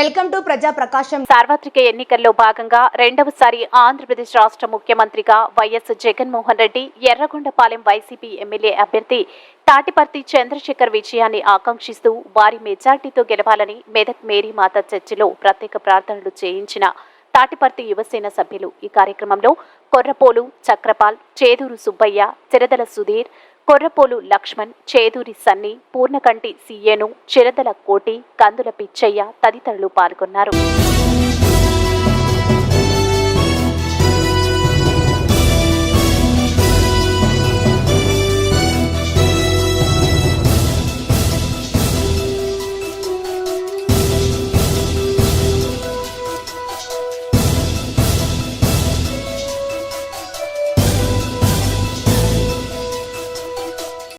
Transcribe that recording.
Welcome to ప్రజా ప్రకాశం సార్వత్రిక ఎన్నికల్లో భాగంగా రెండవసారి ఆంధ్రప్రదేశ్ రాష్ట్ర ముఖ్యమంత్రిగా YS Jaganmohan Reddy Yerragondapalem YCP MLA అభ్యర్థి తాటిపర్తి చంద్రశేఖర్ విజయాన్ని ఆకాంక్షిస్తూ వారి మెజార్టీతో గెలవాలని మెదక్ మేరీ మాత చర్చిలో ప్రత్యేక ప్రార్థనలు చేయించిన తాటిపర్తి యువసేన సభ్యులు. ఈ కార్యక్రమంలో కొర్రపోలు చక్రపాల్ చేదూరు సుబ్బయ్య చిరదల సుధీర్ కొర్రపోలు లక్ష్మణ్ చేదూరి సన్ని పూర్ణకంటి సీఏను చిరదల కోటి కందుల పిచ్చయ్య తదితరులు పాల్గొన్నారు.